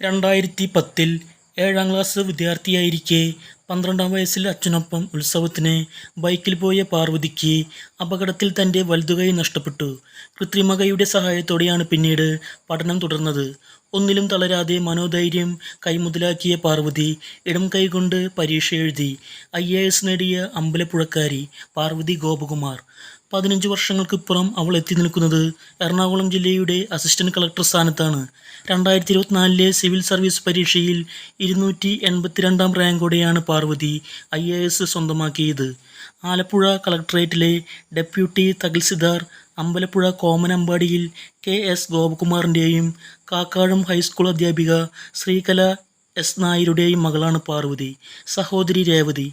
രണ്ടായിരത്തി പത്തിൽ ഏഴാം ക്ലാസ് വിദ്യാർത്ഥിയായിരിക്കെ പന്ത്രണ്ടാം വയസ്സിൽ അച്ഛനൊപ്പം ഉത്സവത്തിന് ബൈക്കിൽ പോയ പാർവതിക്ക് അപകടത്തിൽ തന്റെ വലതുകൈ നഷ്ടപ്പെട്ടു. കൃത്രിമകൈയുടെ സഹായത്തോടെയാണ് പിന്നീട് പഠനം തുടർന്നത്. ഒന്നിലും തളരാതെ മനോധൈര്യം കൈമുതലാക്കിയ പാർവതി ഇടം കൈകൊണ്ട് പരീക്ഷ എഴുതി ഐ എ എസ് നേടിയ അമ്പലപ്പുഴക്കാരി പാർവതി ഗോപകുമാർ. പതിനഞ്ച് വർഷങ്ങൾക്കിപ്പുറം അവൾ എത്തി നിൽക്കുന്നത് എറണാകുളം ജില്ലയുടെ അസിസ്റ്റന്റ് കളക്ടർ സ്ഥാനത്താണ്. രണ്ടായിരത്തി ഇരുപത്തിനാലിലെ സിവിൽ സർവീസ് പരീക്ഷയിൽ ഇരുന്നൂറ്റി എൺപത്തിരണ്ടാം റാങ്കോടെയാണ് പാർവതി ഐ എ എസ് സ്വന്തമാക്കിയത്. ആലപ്പുഴ കളക്ടറേറ്റിലെ ഡെപ്യൂട്ടി തഹസിൽദാർ അമ്പലപ്പുഴ കോമനമ്പാടിയിൽ കെ എസ് ഗോപകുമാറിന്റെയും കാക്കാഴം ഹൈസ്കൂൾ അധ്യാപിക ശ്രീകല എസ് നായരുടെയും മകളാണ് പാർവതി. സഹോദരി രേവതി.